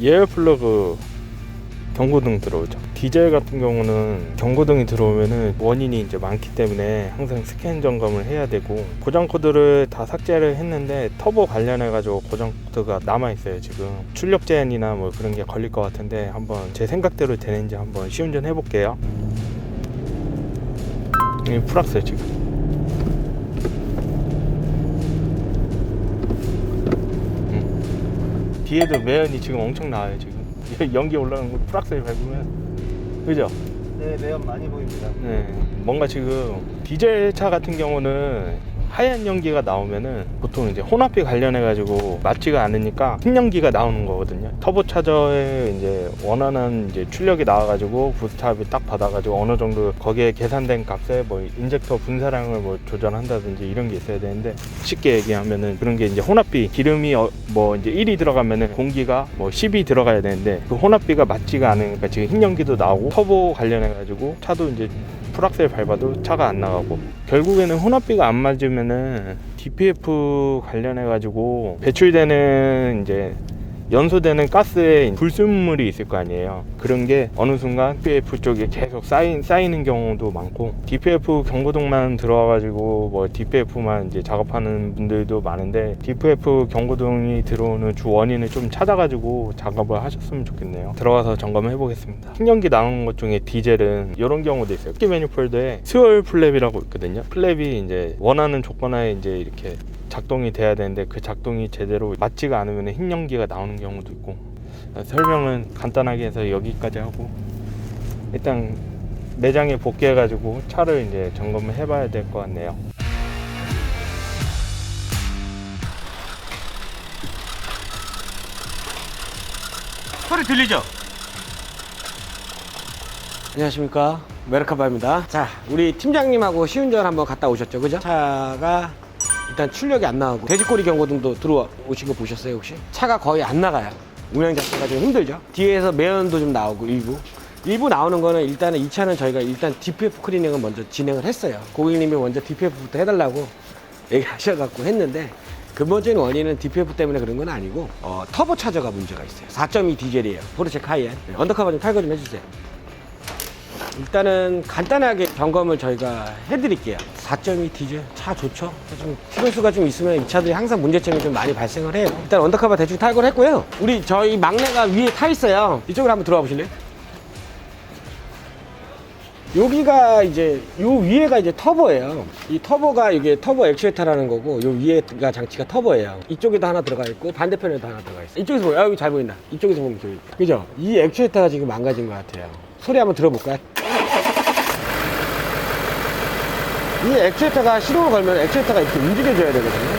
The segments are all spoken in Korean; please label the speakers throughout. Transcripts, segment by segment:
Speaker 1: 예열 플러그 경고등 들어오죠. 디젤 같은 경우는 경고등이 들어오면은 원인이 이제 많기 때문에 항상 스캔 점검을 해야 되고 고장 코드를 다 삭제를 했는데 터보 관련해 가지고 고장 코드가 남아 있어요 지금 출력 제한이나 뭐 그런 게 걸릴 것 같은데 한번 제 생각대로 되는지 한번 시운전 해볼게요. 이 풀었어요 지금. 뒤에도 매연이 지금 엄청 나와요 지금 연기 올라가는 거 프락셀 밟으면 그죠?
Speaker 2: 네, 매연 많이 보입니다.
Speaker 1: 네 뭔가 지금 디젤 차 같은 경우는 하얀 연기가 나오면은 보통 이제 혼합비 관련해 가지고 맞지가 않으니까 흰 연기가 나오는 거거든요. 터보 차저에 이제 원하는 이제 출력이 나와 가지고 부스트압이 딱 받아 가지고 어느 정도 거기에 계산된 값에 뭐 인젝터 분사량을 뭐 조절한다든지 이런 게 있어야 되는데 쉽게 얘기하면은 그런 게 이제 혼합비 기름이 어, 뭐 이제 1이 들어가면은 공기가 뭐 10이 들어가야 되는데 그 혼합비가 맞지가 않으니까 지금 흰 연기도 나오고 터보 관련해 가지고 차도 이제 풀악셀 밟아도 차가 안 나가고 결국에는 혼합비가 안 맞으면은 DPF 관련해 가지고 배출되는 이제 연소되는 가스에 불순물이 있을 거 아니에요. 그런 게 어느 순간 DPF 쪽에 계속 쌓인, 쌓이는 경우도 많고 DPF 경고등만 들어와가지고 뭐 DPF만 이제 작업하는 분들도 많은데 DPF 경고등이 들어오는 주 원인을 좀 찾아가지고 작업을 하셨으면 좋겠네요. 들어가서 점검해 보겠습니다. 신경기 나오는 것 중에 디젤은 이런 경우도 있어요. 키 매니폴더에 스월 플랩이라고 있거든요. 플랩이 이제 원하는 조건하에 이제 이렇게 작동이 돼야 되는데 그 작동이 제대로 맞지가 않으면 흰 연기가 나오는 경우도 있고 설명은 간단하게 해서 여기까지 하고 일단 매장에 복귀해 가지고 차를 이제 점검을 해 봐야 될 것 같네요. 소리 들리죠?
Speaker 3: 안녕하십니까 메르카바입니다 자 우리 팀장님하고 시운전 한번 갔다 오셨죠 그죠? 차가 일단 출력이 안 나오고 돼지꼬리 경고등도 들어오신 거 보셨어요 혹시? 차가 거의 안 나가요. 운행 자체가 좀 힘들죠. 뒤에서 매연도 좀 나오고 일부. 일부 나오는 거는 일단은 이 차는 저희가 일단 DPF 클리닝을 먼저 진행을 했어요. 고객님이 먼저 DPF부터 해달라고 얘기하셔갖고 했는데 근본적인 원인은 DPF 때문에 그런 건 아니고 어, 터보 차저가 문제가 있어요. 4.2 디젤이에요. 포르쉐 카이엔. 네, 언더커버 좀 탈거 좀 해주세요 일단은 간단하게 점검을 저희가 해드릴게요. 4.2 디젤 차 좋죠? 좀 키로수가 좀 있으면 이 차들이 항상 문제점이 좀 많이 발생을 해요. 일단 언더커버 대충 탈거를 했고요. 우리 저희 막내가 위에 타 있어요. 이쪽으로 한번 들어와 보실래요? 여기가 이제 요 위에가 이제 터보예요. 이 터보가 이게 터보 액추에이터라는 거고 요 위에가 장치가 터보예요. 이쪽에도 하나 들어가 있고 반대편에도 하나 들어가 있어. 이쪽에서 보여. 아, 여기 잘 보인다. 이쪽에서 보면 저기. 그죠? 이 액추에이터가 지금 망가진 것 같아요. 소리 한번 들어볼까요? 이 액추에이터가 시동을 걸면 액추에이터가 이렇게 움직여줘야 되거든요.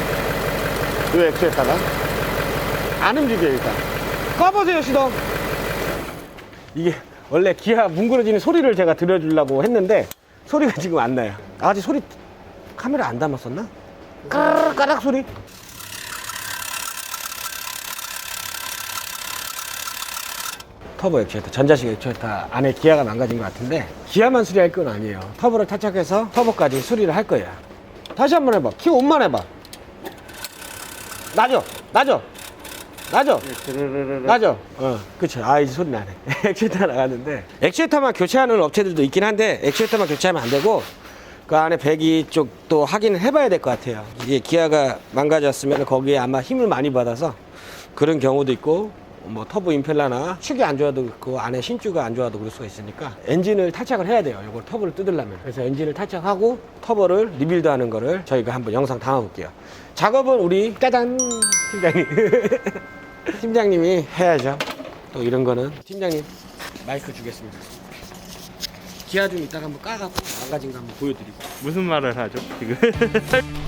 Speaker 3: 이 액추에이터가 안 움직여요 일단. 꺼보세요 시동. 이게 원래 기아 뭉그러지는 소리를 제가 들려주려고 했는데 소리가 지금 안 나요. 아직 소리 카메라 안 담았었나? 까락 까락 소리. 터보 액추에이터, 전자식 액추에이터 안에 기아가 망가진 것 같은데 기아만 수리할 건 아니에요. 터보를 탈착해서 터보까지 수리를 할 거예요. 다시 한번 해봐. 키 온만 해봐. 나죠? 나죠? 나죠? 나죠? 어, 그쵸. 아, 이제 소리 나네. 액추에이터 나갔는데. 액추에이터만 교체하는 업체들도 있긴 한데, 액추에이터만 교체하면 안 되고, 그 안에 배기 쪽도 확인을 해봐야 될 것 같아요. 이게 기아가 망가졌으면 거기에 아마 힘을 많이 받아서 그런 경우도 있고, 뭐 터보 임펠러나 축이 안 좋아도 그 안에 신주가 안 좋아도 그럴 수가 있으니까 엔진을 탈착을 해야 돼요. 이걸 터보를 뜯으려면. 그래서 엔진을 탈착하고 터보를 리빌드 하는 거를 저희가 한번 영상 담아볼게요. 작업은 우리 짜잔 팀장님 팀장님이 해야죠. 또 이런 거는 팀장님 마이크 주겠습니다. 기아 좀 이따가 한번 까갖고 망가진 거 한번 보여드리고.
Speaker 1: 무슨 말을 하죠 지금?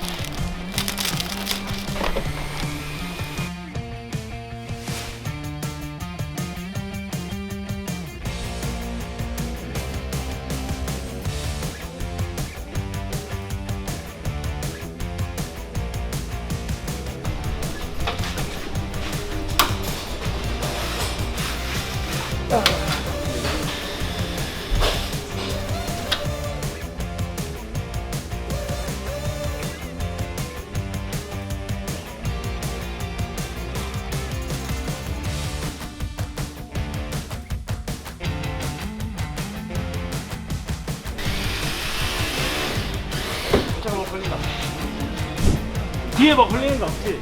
Speaker 1: 뒤에 뭐 걸리는 거 없지?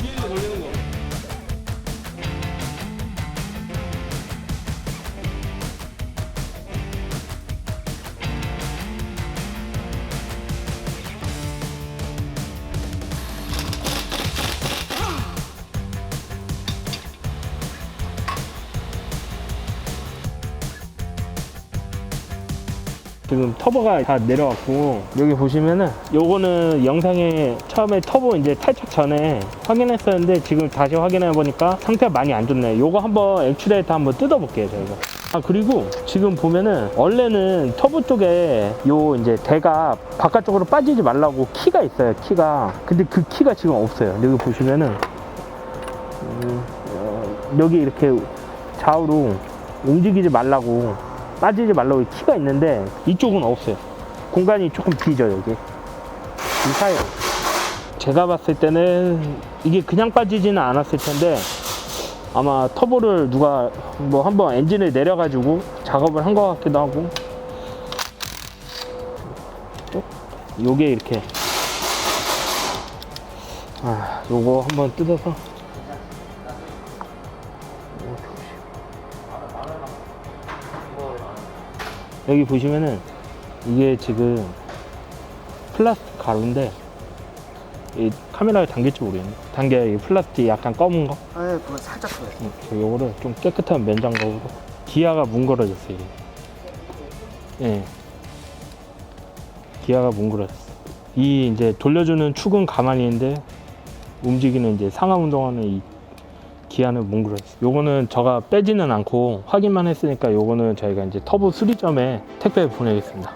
Speaker 1: 뒤에 지금 터보가 다 내려왔고. 여기 보시면은 요거는 영상에 처음에 터보 이제 탈착 전에 확인했었는데 지금 다시 확인해 보니까 상태가 많이 안 좋네. 요거 한번 액추레이터 한번 뜯어 볼게요 저희가. 아 그리고 지금 보면은 원래는 터보 쪽에 요 이제 대가 바깥쪽으로 빠지지 말라고 키가 있어요 키가. 근데 그 키가 지금 없어요. 여기 보시면은 음, 어, 여기 이렇게 좌우로 움직이지 말라고 빠지지 말라고 키가 있는데 이쪽은 없어요. 공간이 조금 비죠 여기. 이 사이. 제가 봤을 때는 이게 그냥 빠지지는 않았을 텐데 아마 터보를 누가 뭐 한번 엔진을 내려 가지고 작업을 한 것 같기도 하고 또 요게 이렇게 아 요거 한번 뜯어서 여기 보시면은 이게 지금 플라스틱 가루인데 이 카메라에 담길지 모르겠네. 담겨 이 플라스틱 약간 검은 거.
Speaker 3: 아, 그거 살짝 그래.
Speaker 1: 응, 요거를 좀 깨끗한 면장갑으로 기아가 뭉그러졌어요. 이게. 예. 기아가 뭉그러졌어. 이 이제 돌려주는 축은 가만히 있는데 움직이는 이제 상하 운동하는 이 기아는 뭉그러졌어. 요거는 제가 빼지는 않고 확인만 했으니까 요거는 저희가 이제 터보 수리점에 택배 보내겠습니다.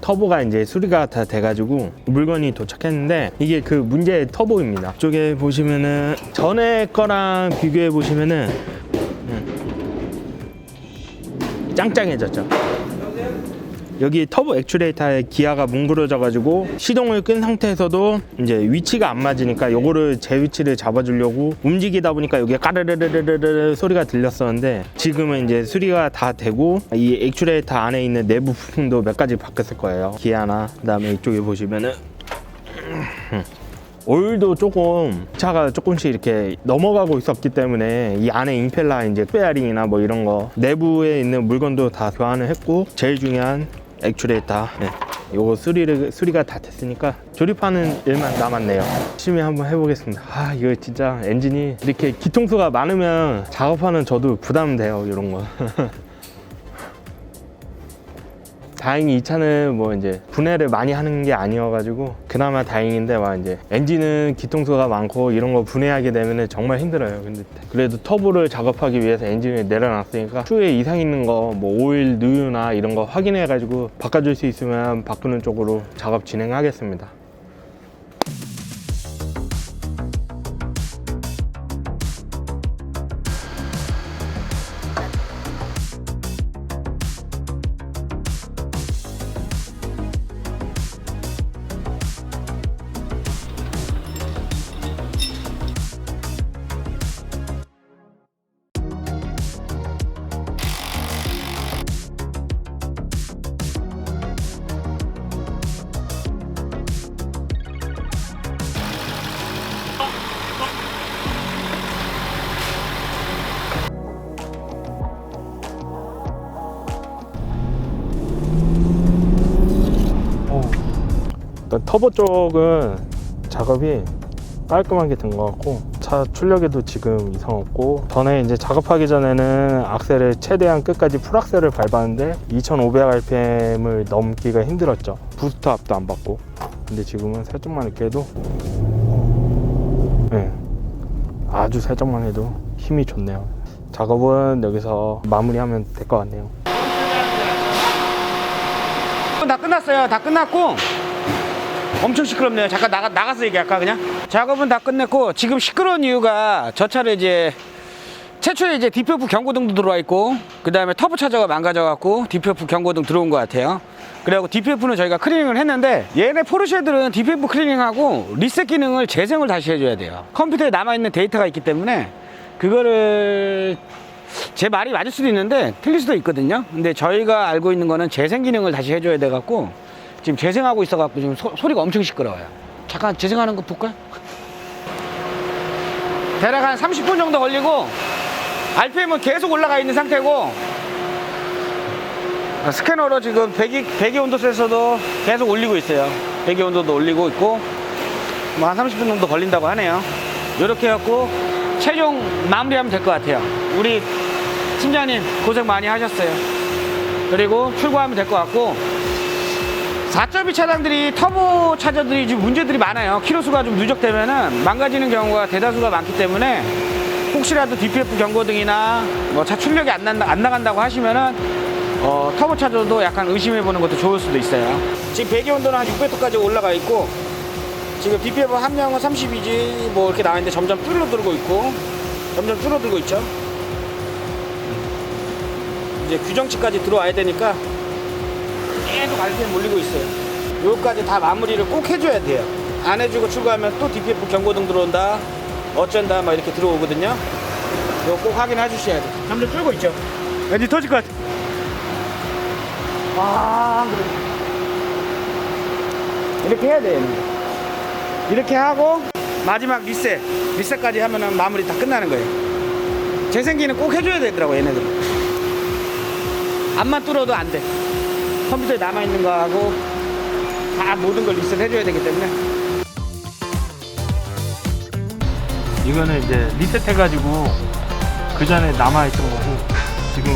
Speaker 1: 터보가 이제 수리가 다 돼가지고 물건이 도착했는데 이게 그 문제의 터보입니다. 이쪽에 보시면은 전에 거랑 비교해 보시면은 음, 짱짱해졌죠. 여기 터보 액추레이터에 기아가 뭉그러져 가지고 시동을 끈 상태에서도 이제 위치가 안 맞으니까 요거를 제 위치를 잡아주려고 움직이다 보니까 여기 까르르르르르 소리가 들렸었는데 지금은 이제 수리가 다 되고 이 액추레이터 안에 있는 내부 부품도 몇 가지 바뀌었을 거예요. 기아나 그 다음에 이쪽에 보시면은 오일도 조금 차가 조금씩 이렇게 넘어가고 있었기 때문에 이 안에 임펠러 이제 페어링이나 뭐 이런 거 내부에 있는 물건도 다 교환을 했고 제일 중요한 액추레이터 네. 요거 수리를 수리가 다 됐으니까 조립하는 일만 남았네요. 열심히 한번 해보겠습니다. 아 이거 진짜 엔진이 이렇게 기통수가 많으면 작업하는 저도 부담돼요 이런 거 다행히 이 차는 뭐 이제 분해를 많이 하는 게 아니어가지고 그나마 다행인데 막 이제 엔진은 기통수가 많고 이런 거 분해하게 되면 정말 힘들어요. 근데 그래도 터보를 작업하기 위해서 엔진을 내려놨으니까 추후에 이상 있는 거 뭐 오일 누유나 이런 거 확인해가지고 바꿔줄 수 있으면 바꾸는 쪽으로 작업 진행하겠습니다. 터보 쪽은 작업이 깔끔하게 된 것 같고 차 출력에도 지금 이상 없고 전에 이제 작업하기 전에는 악셀을 최대한 끝까지 풀악셀을 밟았는데 2500rpm을 넘기가 힘들었죠. 부스터 압도 안 받고. 근데 지금은 살짝만 이렇게 해도 네, 아주 살짝만 해도 힘이 좋네요. 작업은 여기서 마무리하면 될 것 같네요.
Speaker 3: 다 끝났어요. 다 끝났고 엄청 시끄럽네요. 잠깐 나가 나가서 얘기할까 그냥? 작업은 다 끝냈고 지금 시끄러운 이유가 저 차를 이제 최초에 이제 DPF 경고등도 들어와 있고 그 다음에 터보 차저가 망가져갖고 DPF 경고등 들어온 것 같아요. 그래갖고 DPF는 저희가 클리닝을 했는데 얘네 포르쉐들은 DPF 클리닝하고 리셋 기능을 재생을 다시 해줘야 돼요. 컴퓨터에 남아있는 데이터가 있기 때문에 그거를 제 말이 맞을 수도 있는데 틀릴 수도 있거든요. 근데 저희가 알고 있는 거는 재생 기능을 다시 해줘야 돼 갖고 지금 재생하고 있어갖고 지금 소, 소리가 엄청 시끄러워요. 잠깐 재생하는 거 볼까요? 대략 한 30분 정도 걸리고 RPM은 계속 올라가 있는 상태고 어, 스캐너로 지금 배기, 배기 온도 센서도 계속 올리고 있어요. 배기 온도도 올리고 있고 뭐 한 30분 정도 걸린다고 하네요. 이렇게 해갖고 최종 마무리하면 될 것 같아요. 우리 팀장님 고생 많이 하셨어요. 그리고 출고하면 될 것 같고 4.2 차량들이 터보 차저들이 지금 문제들이 많아요. 키로수가 좀 누적되면은 망가지는 경우가 대다수가 많기 때문에 혹시라도 DPF 경고등이나 뭐 차 출력이 안, 난다, 안 나간다고 하시면은 어, 터보 차저도 약간 의심해 보는 것도 좋을 수도 있어요. 지금 배기 온도는 한 600도까지 올라가 있고 지금 DPF 함량은 30이지 뭐 이렇게 나와 있는데 점점 줄어들고 있고 점점 줄어들고 있죠. 이제 규정치까지 들어와야 되니까 계속 RPM 올리고 있어요. 요까지 다 마무리를 꼭 해줘야 돼요. 안 해주고 출고하면 또 DPF 경고등 들어온다, 어쩐다, 막 이렇게 들어오거든요. 이거 꼭 확인해 주셔야 돼요. 점점 줄고 있죠. 왠지 터질 것 같아. 아, 그래. 이렇게 해야 돼요. 이렇게 하고 마지막 리셋, 리셋까지 하면은 마무리 다 끝나는 거예요. 재생기는 꼭 해줘야 되더라고 얘네들은. 앞만 뚫어도 안 돼. 컴퓨터에 남아 있는 거하고 다 모든 걸 리셋 해줘야 되기 때문에.
Speaker 1: 이거는 이제 리셋해가지고 그 전에 남아있던 거고 지금